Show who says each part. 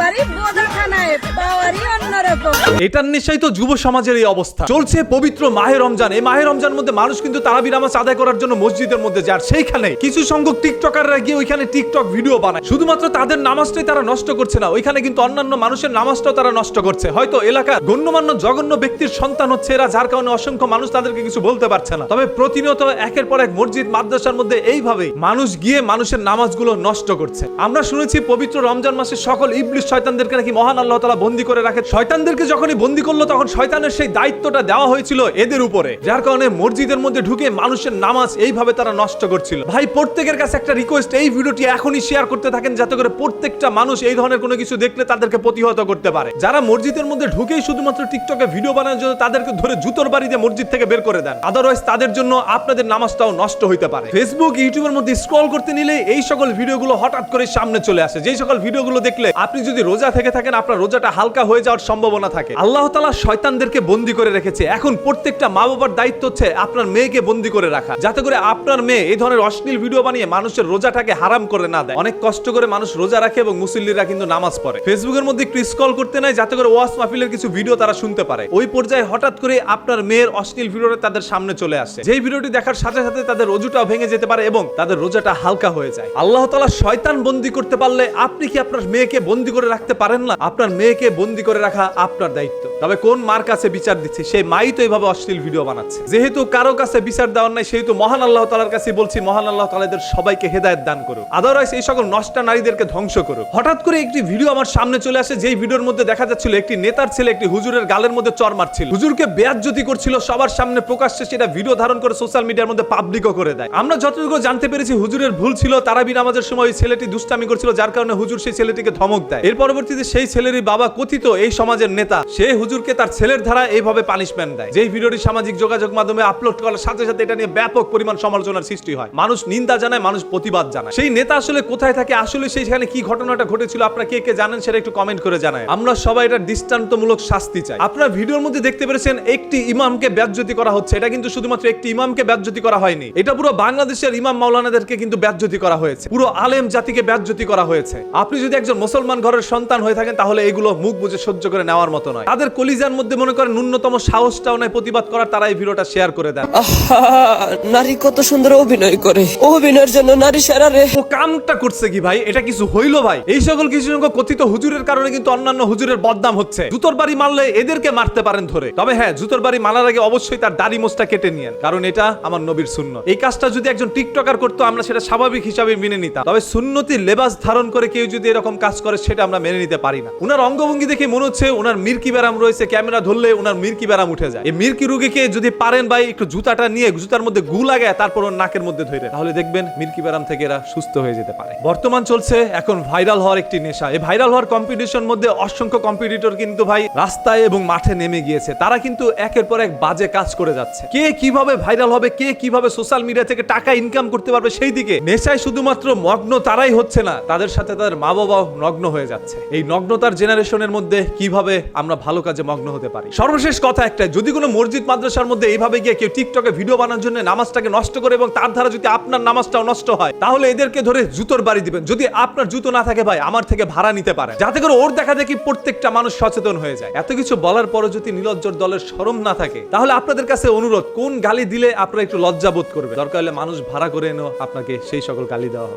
Speaker 1: বাড়ি অন্যরকম
Speaker 2: এটার নেশাই তো যুব সমাজের এই অবস্থা। চলছে পবিত্র মাহে রমজান। এই মাহে রমজান মধ্যে মানুষ কিন্তু তারাবি নামাজ আদায় করার জন্য মসজিদের মধ্যে যায়। সেইখানে কিছু সংখ্যক টিকটকাররা গিয়ে ওইখানে টিকটক ভিডিও বানায়। শুধুমাত্র তাদের নামাজটাই তারা নষ্ট করছে না। ওইখানে কিন্তু অন্যান্য মানুষের নামাজটাও তারা নষ্ট করছে। হয়তো এলাকার গণ্যমান্য জঘন্য ব্যক্তির সন্তান হচ্ছে এরা, যার কারণে অসংখ্য মানুষ তাদেরকে কিছু বলতে পারছে না। তবে প্রতিনিয়ত একের পর এক মসজিদ, মাদ্রাসার মধ্যে এইভাবে মানুষ গিয়ে মানুষের নামাজগুলো নষ্ট করছে। আমরা শুনেছি পবিত্র রমজান মাসে সকল ইবলিশ শয়তানদেরকে নাকি মহান আল্লাহ তালা বন্দি করে রাখে। শয়তানদেরকে যখনই বন্দি করল, তখন শয়তানের সেই দায়িত্বটা দেওয়া হয়েছিল এদের উপরে। যার কারণে মসজিদের মধ্যে ঢুকে মানুষের নামাজ এইভাবে তারা নষ্ট করছিল। ভাই, প্রত্যেকের কাছে একটা রিকোয়েস্ট এই ভিডিওটি এখনই শেয়ার করতে থাকেন, যাতে করে প্রত্যেকটা মানুষ এই ধরনের কোনো কিছু দেখলে তাদেরকে প্রতিহত করতে পারে। যারা মসজিদের মধ্যে ঢুকেই শুধুমাত্র টিকটকে ভিডিও বানানোর জন্য তাদেরকে ধরে জুতোর বাড়িতে মসজিদ থেকে বের করে দেন। আদারওয়াইজ তাদের জন্য আপনাদের নামাজটাও নষ্ট হইতে পারে। ফেসবুক ইউটিউবের মধ্যে স্ক্রল করতে নিলে এই সকল ভিডিওগুলো হঠাৎ করে সামনে চলে আসে। যেই সকল ভিডিওগুলো দেখলে আপনি যদি রোজা থেকে থাকেন, আপনার রোজাটা হালকা হয়ে যাওয়ার সম্ভাবনা থাকে। আল্লাহ তালা শয়তানদেরকে বন্দি করে রেখেছে। এখন প্রত্যেকটা মা বাবার দায়িত্ব হচ্ছে আপনার মেয়েকে বন্দি করে রাখা। যাতে করে আপনার মেয়ে এই ধরনের অশ্লীল ভিডিও বানিয়ে মানুষের রোজাটাকে হারাম করে না দেয়। অনেক কষ্ট করে মানুষ রোজা রাখে এবং মুসল্লিরা কিন্তু নামাজ পড়ে। ফেসবুকের মধ্যে একটু স্ক্রল করতে নাই, যাতে করে ওয়াস মাহফিলের কিছু ভিডিও তারা শুনতে পারে। ওই পর্যায়ে হঠাৎ করে আপনার মেয়ের অশ্লীল ভিডিওটা তাদের সামনে চলে আসে। যেই ভিডিওটি দেখার সাথে সাথে তাদের রোজুটাও ভেঙে যেতে পারে এবং তাদের রোজাটা হালকা হয়ে যায়। আল্লাহ তালা শয়তান বন্দি করতে পারলে আপনি কি আপনার মেয়েকে বন্দি করে রাখতে পারেন না? আপনার মেয়েকে বন্দি করে রাখা আপনার দায়িত্ব। Cristo. তবে কোন মার কাছে বিচার দিচ্ছে, সেই মাই তো এইভাবে অশ্লীল ভিডিও বানাচ্ছে। যেহেতু কারও কাছে বিচার দেওয়ার নাই, সেহেতু মহান আল্লাহ তালার কাছে বলছি, মহান আল্লাহ তালাদের সবাইকে হেদায়ত দান করুক। আদারওয়াইজ এই সকল নষ্টা নারীদেরকে ধ্বংস করুক। হঠাৎ করে একটি ভিডিও আমার সামনে চলে আসে, যেই ভিডিওর মধ্যে দেখা যাচ্ছিল একটি নেতার ছেলে একটি হুজুরের গালের মধ্যে চর মারছিল। হুজুরকে বেয়াজ্জতি করছিল, সবার সামনে প্রকাশ্যে সেটা ভিডিও ধারণ করে সোশ্যাল মিডিয়ার মধ্যে পাবলিকও করে দেয়। আমরা যতটুকু জানতে পেরেছি, হুজুরের ভুল ছিল তারাবি নামাজের সময় ওই ছেলেটি দুষ্টামি করছিল, যার কারণে হুজুর সেই ছেলেটিকে ধমক দেয়। এর পরবর্তীতে সেই ছেলেরই বাবা কথিত এই সমাজের নেতা, সে হুজুরকে তার ছেলের ধারা এইভাবে পানিশমেন্ট দেয়। যেই ভিডিওটি সামাজিক যোগাযোগ মাধ্যমে আপলোড করার সাথে সাথে এটা নিয়ে ব্যাপক পরিমাণ সমালোচনার সৃষ্টি হয়। মানুষ নিন্দা জানায়, মানুষ প্রতিবাদ জানায়। সেই নেতা আসলে কোথায় থাকে, আসলে সেইখানে কি ঘটনাটা ঘটেছিল, আপনারা কে কে জানেন সেটা একটু কমেন্ট করে জানায়। আমরা সবাই এটা দৃষ্টান্তমূলক শাস্তি চাই। আপনারা ভিডিওর মধ্যে দেখতে পেরেছেন, একটি ইমামকে ব্যাজ্যতি করা হচ্ছে। এটা কিন্তু শুধুমাত্র একটি ইমামকে ব্যাজ্যতি করা হয়নি। এটা পুরো বাংলাদেশের ইমাম মাওলানাদেরকে কিন্তু ব্যাজ্যতি করা হয়েছে। পুরো আলেম জাতিকে ব্যাজ্যতি করা হয়েছে। আপনি যদি একজন মুসলমান ঘরের সন্তান হয়ে থাকেন, তাহলে এগুলো মুখ বুঝে সহ্য করে নেওয়ার মতো নয়। তাদের কলিজার মধ্যে মনে করেন ন্যূনতম সাহসটাও নাই প্রতিবাদ করার তারা এই ভিডিওটা শেয়ার করে দেন।
Speaker 3: নারী কত সুন্দর অভিনয় করে। অভিনয়ের জন্য নারী সেরা রে।
Speaker 2: ও কামটা করছে কি ভাই? এটা কিছু হইল ভাই? এই সকল কিছু সংখ্যক কথিত হুজুরের কারণে কিন্তু অন্যান্য হুজুরের বদনাম হচ্ছে। জুতোর বাড়ি মারলে এদেরকে মারতে পারেন ধরে। তবে হ্যাঁ জুতোর বাড়ি মারার আগে অবশ্যই তার দাড়ি মোচটা কেটে নিয়েন। কারণ এটা আমার নবীর শূন্য এই কাজটা যদি একজন টিকটকার করতো আমরা সেটা স্বাভাবিক হিসাবে মেনে নিতাম। তবে সুন্নতি লেবাস ধারণ করে কেউ যদি এরকম কাজ করে সেটা আমরা মেনে নিতে পারি না। উনার অঙ্গভঙ্গি দেখে মনে হচ্ছে উনার মির্কি ব্যারাম রয়েছে ক্যামেরা ধরলে ওনার মির্কি ব্যারাম উঠে যায়। এই মির্কি রুগীকে যদি পারেন ভাই, একটু জুতাটা নিয়ে জুতার মধ্যে গু লাগায়, তারপর ওর নাকের মধ্যে ধরে তাহলে দেখবেন মির্কি ব্যারাম থেকে এরা সুস্থ হয়ে যেতে পারে। বর্তমান চলছে, এখন ভাইরাল হওয়ার একটি নেশা। এই ভাইরাল হওয়ার কম্পিটিশন মধ্যে অসংখ্য কম্পিটিটর কিন্তু ভাই রাস্তায় এবং মাঠে নেমে গিয়েছে। তারা কিন্তু একের পর এক বাজে কাজ করে যাচ্ছে। কে কীভাবে ভাইরাল হবে, কে কীভাবে সোশ্যাল মিডিয়া থেকে টাকা ইনকাম করতে পারবে সেই দিকে নেশায় শুধুমাত্র মগ্ন তারাই হচ্ছে না, তাদের সাথে তাদের মা বাবাও নগ্ন হয়ে যাচ্ছে। এই নগ্নতার জেনারেশনের মধ্যে কীভাবে আমরা ভালো কাজে মগ্ন হতে পারি। সর্বশেষ কথা একটা যদি কোনো মসজিদ মাদ্রাসার মধ্যে এইভাবে গিয়ে কেউ টিকটকে ভিডিও বানানোর জন্য নামাজটাকে নষ্ট করে এবং তার দ্বারা যদি আপনার নামাজটাও নষ্ট হয়, তাহলে এদেরকে ধরে জুতোর বাড়ি দিবেন। যদি আপনার জুতো না থাকে ভাই, আমার থেকে ভাড়া নিতে পারে যাতে করে ওর দেখা দেখি প্রত্যেকটা মানুষ সচেতন হয়ে যায়। এত কিছু বলার পরও যদি নীলজ্জর দলের সরম না থাকে, তাহলে আপনাদের কাছে অনুরোধ, কোন গালি দিলে আপনারা একটু লজ্জা বোধ করবে দরকার হলে মানুষ ভাড়া করে এনেও আপনাকে সেই সকল গালি দেওয়া হবে।